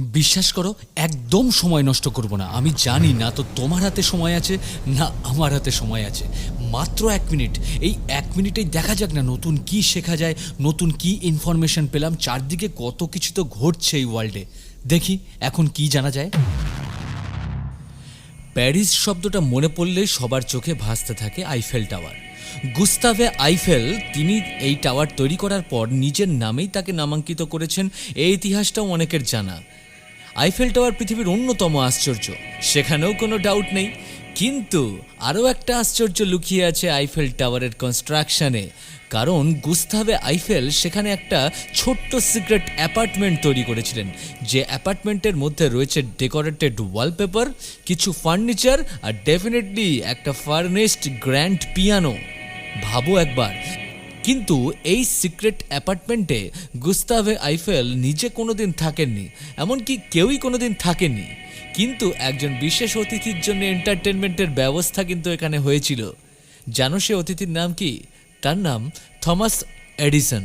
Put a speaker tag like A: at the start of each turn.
A: বিশ্বাস করো, একদম সময় নষ্ট করব না। আমি জানি না তো তোমার হাতে সময় আছে, না আমার হাতে সময় আছে। মাত্র এক মিনিট। এই এক মিনিটেই দেখা যাক না নতুন কি শেখা যায়, নতুন কি ইনফরমেশন পেলাম। চারদিকে কত কিছু তো ঘটছে এই ওয়ার্ল্ডে দেখি এখন কি জানা যায়। প্যারিস শব্দটা মনে পড়লেই সবার চোখে ভাসতে থাকে আইফেল টাওয়ার গুস্তাভে আইফেল তিনি এই টাওয়ার তৈরি করার পর নিজের নামেই তাকে নামাঙ্কিত করেছেন। এই ইতিহাসটাও অনেকের জানা। আইফেল টাওয়ার পৃথিবীর অন্যতম আশ্চর্য। সেখানেও কোনো ডাউট নেই। কিন্তু আরও একটা আশ্চর্য লুকিয়ে আছে আইফেল টাওয়ারের কনস্ট্রাকশনে কারণ গুস্তাভে আইফেল সেখানে একটা ছোট্ট সিক্রেট অ্যাপার্টমেন্ট তৈরি করেছিলেন। যে অ্যাপার্টমেন্টের মধ্যে রয়েছে ডেকোরেটেড ওয়ালপেপার কিছু ফার্নিচার আর ডেফিনেটলি একটা ফার্নেস্ট গ্র্যান্ড পিয়ানো ভাবো একবার কিন্তু এই সিক্রেট অ্যাপার্টমেন্টে গুস্তাভে আইফেল নিজে কোনোদিন থাকেননি, এমনকি কেউই কোনোদিন থাকেনি কিন্তু একজন বিশেষ অতিথির জন্য এন্টারটেনমেন্টের ব্যবস্থা কিন্তু এখানে হয়েছিল। জানো সে অতিথির নাম কি? তার নাম থমাস এডিসন।